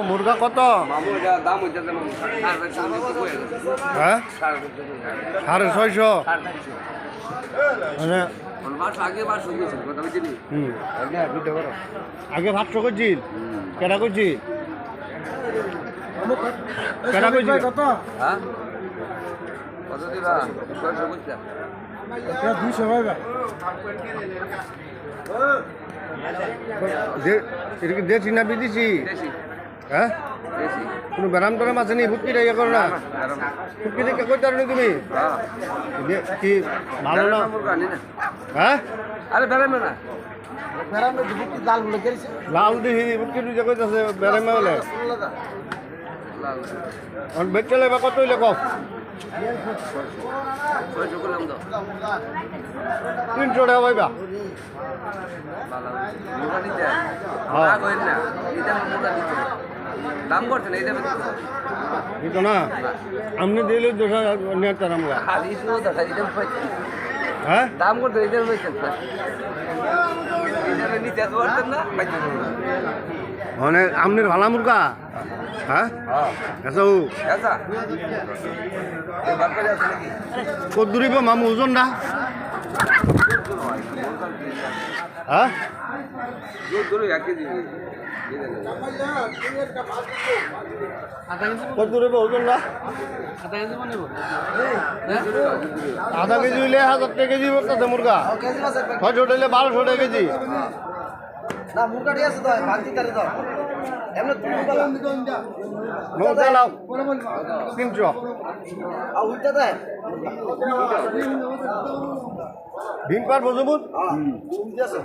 মুরগা কত। হ্যাঁ সাড়ে ছয়শো মানে আগে হয়ে হ্যাঁ, ভাতশো করছিল কেটা করছি কেটা করছি হ্যাঁ? কত দিবা? ছয়শো বুঝছা? দে- এটা কি দেশি না বিদেশি? দেশি, হ্যাঁ? কোনো ব্যারাম টারাম আছে নি? ফুটকিটা ইয়ে করো না। ফুটকি দেখে কই তার তুমি? কি? ভালো না। হ্যাঁ? আরে বেড়ানো না। লাল দিহি ফুটকি তুই যে কইতাছে ব্যারাম বলে। আর বেচতে লাগবে কত হইলে তো তিনশো টাকা পাইবা। হ্যাঁ। রাগ হইন না এটা আমার মুরগা দিতে দাম করছে না এটা বেশি দিত না? আপনি দিলে নিয়ে তার আমরা। হ্যাঁ? দাম করতে এটা পাইছেন না এটা নিতে এত পারতেন না পাইছেন মানে আমনের ভালা মুরগা? হ্যাঁ? হ্যাঁ। এই আছে নাকি? কত দূরিব মামু ওজন না? হ্যাঁ। কত দূরিব ওজন না আধা কেজি হইলে হাজার টাকা কেজি বলতেছে মুরগা। ছয়শো হইলে বারোশো টাকা কেজি। না মুরগাটি আছে তো ভাঙতি তারে দাও এমনি নৌকা লাও তিনশো। আর উল্টা দেয়। ডিম পার বজবুত উল্টা আছে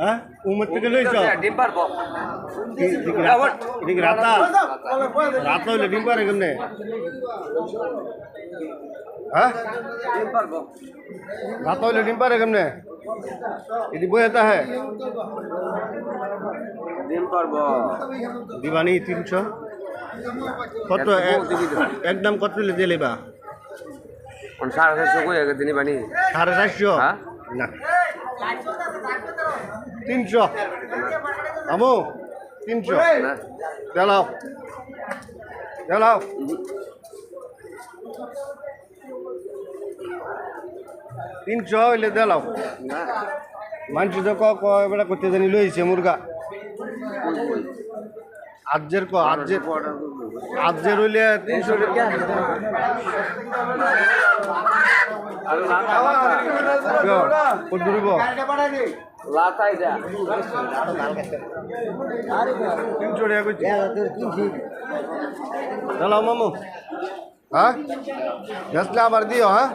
হ্যাঁ? উমের থেকে লইছ? ডিম পারব এদিকে রাতা রাতা হইলে ডিম পারে কেমনে? হ্যাঁ? পারব রাতা হইলে ডিম পারে কেমনে? এটা হ্যাঁ। ডিম পারব দিবানি তিনশো। কত? একদম কত দিয়ে লেবা? কোন সাড়ে চারশো আগে দিনই বানি সাড়ে চারশো? হ্যাঁ? না। তিনশো। আমু তিনশো। চালাও চালাও তিনশো হইলে দেলাও মানুষ তো ক ক এবার করতে জানি লইছে মুরগা। আজের ক আজের আজের হইলে তিনশো টাকা মামু। হ্যাঁ? গেছলে দিও হ্যাঁ?